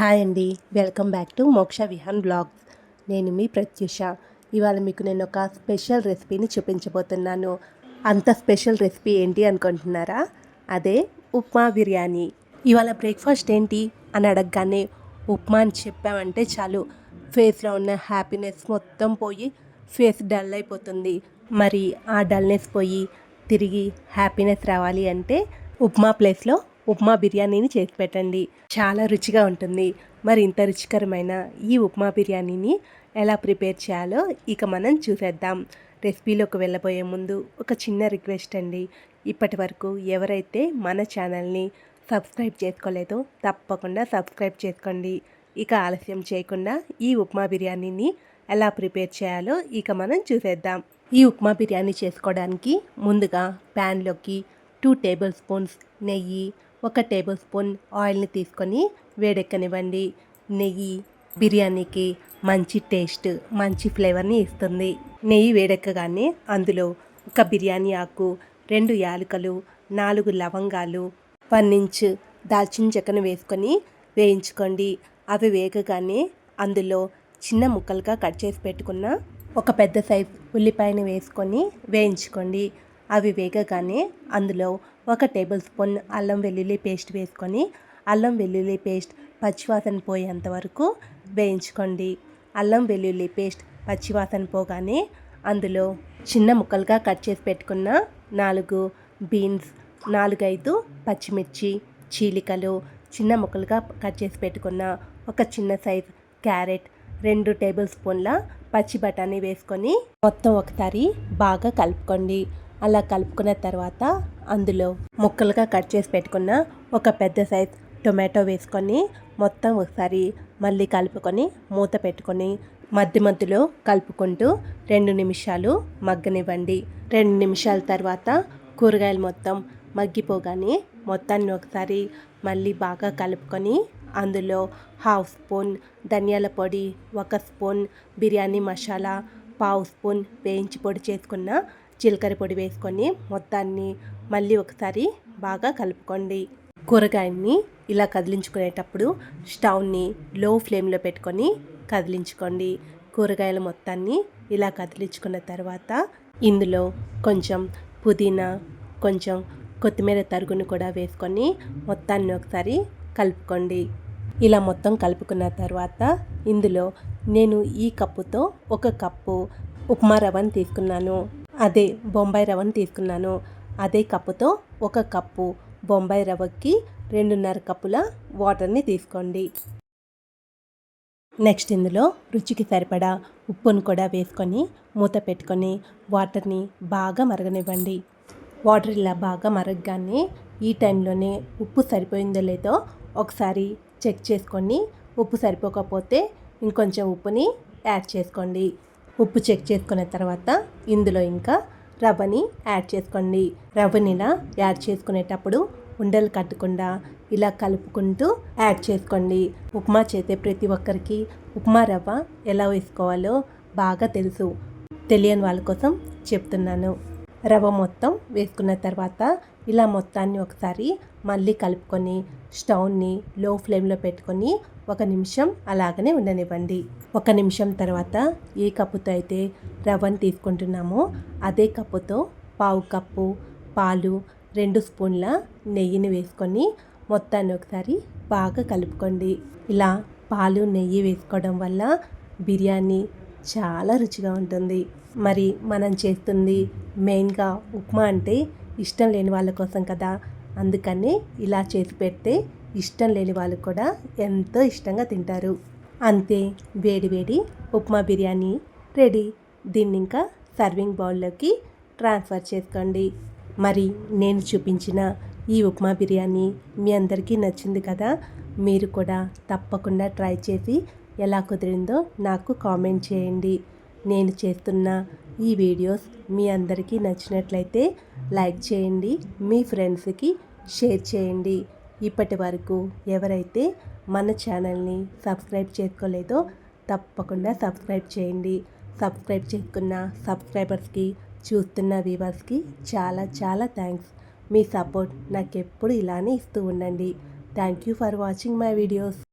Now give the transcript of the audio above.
Hi అండి. Welcome back to మోక్ష Vihaan blogs. నేను మీ ప్రత్యూష. ఇవాళ మీకు నేను ఒక స్పెషల్ రెసిపీని చూపించబోతున్నాను. అంత స్పెషల్ రెసిపీ ఏంటి అనుకుంటున్నారా? అదే ఉప్మా బిర్యానీ. ఇవాళ బ్రేక్ఫాస్ట్ ఏంటి అని అడగగానే ఉప్మా అని చెప్పామంటే చాలు. ఫేస్లో ఉన్న హ్యాపీనెస్ మొత్తం పోయి ఫేస్ డల్ అయిపోతుంది. మరి ఆ డల్నెస్ పోయి తిరిగి హ్యాపీనెస్ రావాలి అంటే ఉప్మా ప్లేస్లో ఉప్మా బిర్యానీని చేసి పెట్టండి. చాలా రుచిగా ఉంటుంది. మరి ఇంత రుచికరమైన ఈ ఉప్మా బిర్యానీని ఎలా ప్రిపేర్ చేయాలో ఇక మనం చూసేద్దాం. రెసిపీలోకి వెళ్ళబోయే ముందు ఒక చిన్న రిక్వెస్ట్ అండి. ఇప్పటి వరకు ఎవరైతే మన ఛానల్ని సబ్స్క్రైబ్ చేసుకోలేదో తప్పకుండా సబ్స్క్రైబ్ చేసుకోండి. ఇక ఆలస్యం చేయకుండా ఈ ఉప్మా బిర్యానీని ఎలా ప్రిపేర్ చేయాలో ఇక మనం చూసేద్దాం. ఈ ఉప్మా బిర్యానీ చేసుకోవడానికి ముందుగా ప్యాన్లోకి టూ టేబుల్ స్పూన్స్ నెయ్యి ఒక టేబుల్ స్పూన్ ఆయిల్ని తీసుకొని వేడెక్కనివ్వండి. నెయ్యి బిర్యానీకి మంచి టేస్ట్ మంచి ఫ్లేవర్ని ఇస్తుంది. నెయ్యి వేడెక్కగానే అందులో ఒక బిర్యానీ ఆకు రెండు యాలకులు నాలుగు లవంగాలు వన్ ఇంచ్ దాల్చిన చెక్కను వేసుకొని వేయించుకోండి. అవి వేగగానే అందులో చిన్న ముక్కలుగా కట్ చేసి పెట్టుకున్న ఒక పెద్ద సైజ్ ఉల్లిపాయని వేసుకొని వేయించుకోండి. అవి వేగగానే అందులో ఒక టేబుల్ స్పూన్ అల్లం వెల్లుల్లి పేస్ట్ వేసుకొని అల్లం వెల్లుల్లి పేస్ట్ పచ్చివాసన పోయేంత వరకు వేయించుకోండి. అల్లం వెల్లుల్లి పేస్ట్ పచ్చివాసన పోగానే అందులో చిన్న ముక్కలుగా కట్ చేసి పెట్టుకున్న నాలుగు బీన్స్ నాలుగైదు పచ్చిమిర్చి చీలికలు చిన్న ముక్కలుగా కట్ చేసి పెట్టుకున్న ఒక చిన్న సైజ్ క్యారెట్ రెండు టేబుల్ స్పూన్ల పచ్చి బఠానీ వేసుకొని మొత్తం ఒకసారి బాగా కలుపుకోండి. అలా కలుపుకున్న తర్వాత అందులో ముక్కలుగా కట్ చేసి పెట్టుకున్న ఒక పెద్ద సైజ్ టొమాటో వేసుకొని మొత్తం ఒకసారి మళ్ళీ కలుపుకొని మూత పెట్టుకొని మధ్య మధ్యలో కలుపుకుంటూ రెండు నిమిషాలు మగ్గనివ్వండి. రెండు నిమిషాల తర్వాత కూరగాయలు మొత్తం మగ్గిపోగానే మొత్తాన్ని ఒకసారి మళ్ళీ బాగా కలుపుకొని అందులో హాఫ్ స్పూన్ ధనియాల పొడి ఒక స్పూన్ బిర్యానీ మసాలా పావు స్పూన్ వేయించి పొడి చేసుకున్న జీలకర్ర పొడి వేసుకొని మొత్తాన్ని మళ్ళీ ఒకసారి బాగా కలుపుకోండి. కూరగాయల్ని ఇలా కదిలించుకునేటప్పుడు స్టవ్ని లో ఫ్లేమ్లో పెట్టుకొని కదిలించుకోండి. కూరగాయల మొత్తాన్ని ఇలా కదిలించుకున్న తర్వాత ఇందులో కొంచెం పుదీనా కొంచెం కొత్తిమీర తరుగును కూడా వేసుకొని మొత్తాన్ని ఒకసారి కలుపుకోండి. ఇలా మొత్తం కలుపుకున్న తర్వాత ఇందులో నేను ఈ కప్పుతో ఒక కప్పు ఉప్మా రవ్వని తీసుకున్నాను. అదే బొంబాయి రవ్వను తీసుకున్నాను. అదే కప్పుతో ఒక కప్పు బొంబాయి రవ్వకి రెండున్నర కప్పుల వాటర్ని తీసుకోండి. నెక్స్ట్ ఇందులో రుచికి సరిపడా ఉప్పును కూడా వేసుకొని మూత పెట్టుకొని వాటర్ని బాగా మరగనివ్వండి. వాటర్ ఇలా బాగా మరగగానే ఈ టైంలోనే ఉప్పు సరిపోయిందో లేదో ఒకసారి చెక్ చేసుకొని ఉప్పు సరిపోకపోతే ఇంకొంచెం ఉప్పుని యాడ్ చేసుకోండి. ఉప్పు చెక్ చేసుకున్న తర్వాత ఇందులో ఇంకా రవ్వని యాడ్ చేసుకోండి. రవ్వని ఇలా యాడ్ చేసుకునేటప్పుడు ఉండలు కట్టకుండా ఇలా కలుపుకుంటూ యాడ్ చేసుకోండి. ఉప్మా చేసే ప్రతి ఒక్కరికి ఉప్మా రవ్వ ఎలా వేసుకోవాలో బాగా తెలుసు. తెలియని వాళ్ళ కోసం చెప్తున్నాను. రవ్వ మొత్తం వేసుకున్న తర్వాత ఇలా మొత్తాన్ని ఒకసారి మళ్ళీ కలుపుకొని స్టవ్ని లో ఫ్లేమ్లో పెట్టుకొని ఒక నిమిషం అలాగనే ఉండనివ్వండి. ఒక నిమిషం తర్వాత ఏ కప్పుతో అయితే రవ్వను తీసుకుంటున్నామో అదే కప్పుతో పావు కప్పు పాలు రెండు స్పూన్ల నెయ్యిని వేసుకొని మొత్తాన్ని ఒకసారి బాగా కలుపుకోండి. ఇలా పాలు నెయ్యి వేసుకోవడం వల్ల బిర్యానీ చాలా రుచిగా ఉంటుంది. మరి మనం చేస్తుంది మెయిన్గా ఉప్మా అంటే ఇష్టం లేని వాళ్ళ కోసం కదా అందుకని ఇలా చేసి పెడితే ఇష్టం లేని వాళ్ళు కూడా ఎంతో ఇష్టంగా తింటారు. అంతే వేడి వేడి ఉప్మా బిర్యానీ రెడీ. దీన్ని ఇంకా సర్వింగ్ బౌల్లోకి ట్రాన్స్ఫర్ చేసుకోండి. మరి నేను చూపించిన ఈ ఉప్మా బిర్యానీ మీ అందరికీ నచ్చింది కదా మీరు కూడా తప్పకుండా ట్రై చేసి ఎలా కుదిరిందో నాకు కామెంట్ చేయండి. నేను చేస్తున్న ఈ వీడియోస్ మీ అందరికీ నచ్చినట్లయితే లైక్ చేయండి. మీ ఫ్రెండ్స్కి షేర్ చేయండి. ఇప్పటి వరకు ఎవరైతే మన ఛానల్ని సబ్స్క్రైబ్ చేసుకోలేదో తప్పకుండా సబ్స్క్రైబ్ చేయండి. సబ్స్క్రైబ్ చేసుకున్న సబ్స్క్రైబర్స్కి చూస్తున్న వ్యూవర్స్కి చాలా చాలా థ్యాంక్స్. మీ సపోర్ట్ నాకు ఎప్పుడు ఇలానే ఇస్తూ ఉండండి. Thank you for watching my videos.